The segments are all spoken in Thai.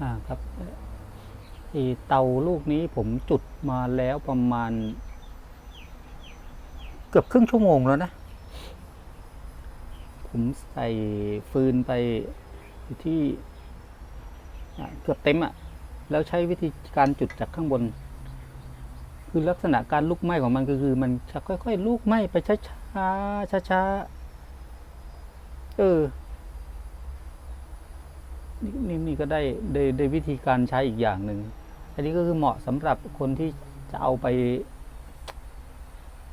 อ่าครับเตาลูกนี้ผมจุดมาแล้วประมาณ เกือบครึ่งชั่วโมงแล้วนะ ผมใส่ฟืนไปที่เกือบเต็มอะ่ะ แล้วใช้วิธีการจุดจากข้างบน คือลักษณะการลุกไหม้ของมันก็คือ มันจะค่อยๆลุกไหม้ไปช้าๆช้าๆเออ นี่นี่นี่ก็ได้ได้ได้วิธีการใช้อีกอย่างหนึ่งอันนี้ก็คือเหมาะสำหรับคนที่จะเอาไป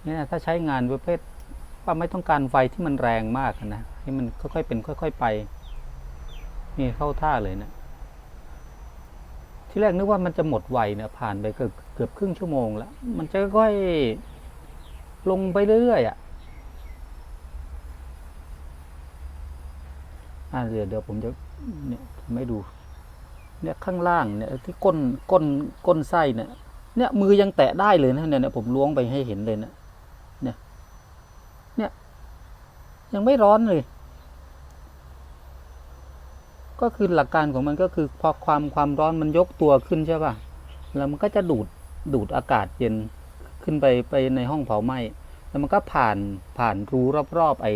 เนี่ยถ้าใช้งานประเภทว่าไม่ต้องการไฟที่มันแรงมากนะให้มันค่อยๆเป็น ค่อย ๆไป นี่เข้าท่าเลยนะที่แรกนึกว่ามันจะหมดไวเนี่ยผ่านไปเกือบเกือบครึ่งชั่วโมงแล้ว มันจะค่อยๆลงไปเรื่อยๆอะ อ่าเดี๋ยวเดี๋ยวผมจะเนี่ยทำให้ดู เนี่ยข้างล่างเนี่ยที่ก้นก้นก้นไส้เนี่ย เนี่ยมือยังแตะได้เลยนะเนี่ยเนี่ยผมล้วงไปให้เห็นเลยนะเนี่ย เนี่ย ยังไม่ร้อนเลย ก็คือหลักการของมันก็คือพอความความร้อนมันยกตัวขึ้นใช่ป่ะแล้วมันก็จะดูดดูดอากาศเย็นขึ้นไปไปในห้องเผาไหม้แล้วมันก็ผ่านผ่านรูรอบๆไอ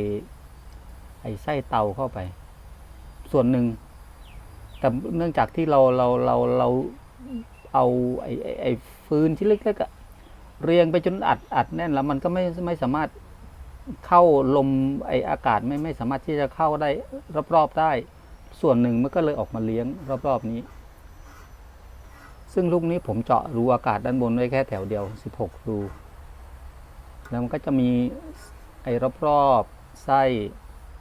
ไอไส้เตาเข้าไป ส่วนหนึ่ง แต่เนื่องจากที่เราเราเราเราเอาไอ้ไอ้ไอ้ฟืนที่เล็กๆเรียงไปจนอัดอัดแน่นแล้วมันก็ไม่ไม่สามารถเข้าลมไออากาศไม่ไม่สามารถที่จะเข้าได้รอบๆได้ ส่วนหนึ่งมันก็เลยออกมาเลี้ยงรอบๆนี้ ซึ่งลูกนี้ผมเจาะรูอากาศด้านบนไว้แค่แถวเดียว 16 รู แล้วมันก็จะมีไอ้รอบๆไส้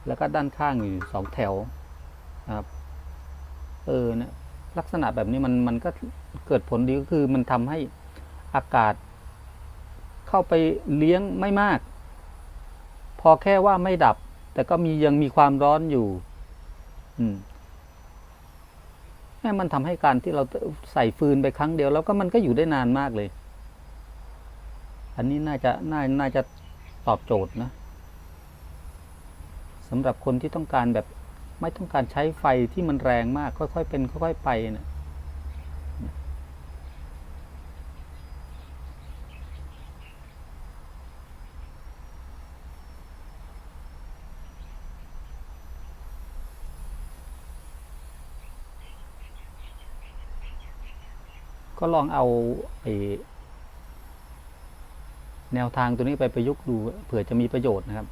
แล้วก็ด้านข้างอยู่สองแถว ครับ เออเนี่ยลักษณะแบบนี้มันมันก็เกิดผลดีก็คือมันทำให้อากาศ เข้าไปเลี้ยงไม่มาก พอแค่ว่าไม่ดับ แต่ก็มียังมีความร้อนอยู่ อืมแม่มันทำให้การที่เราใส่ฟืนไปครั้งเดียว แล้วก็มันก็อยู่ได้นานมากเลย อันนี้น่าจะน่าน่าจะตอบโจทย์นะสำหรับคนที่ต้องการแบบ ไม่ต้องการใช้ไฟที่มันแรงมาก ค่อยๆเป็นค่อยๆไปเนะี่ยก็ลองเอาแนวทางตัวนี้ไปประยุกต์ดูเผื่อจะมีประโยชน์นะครับ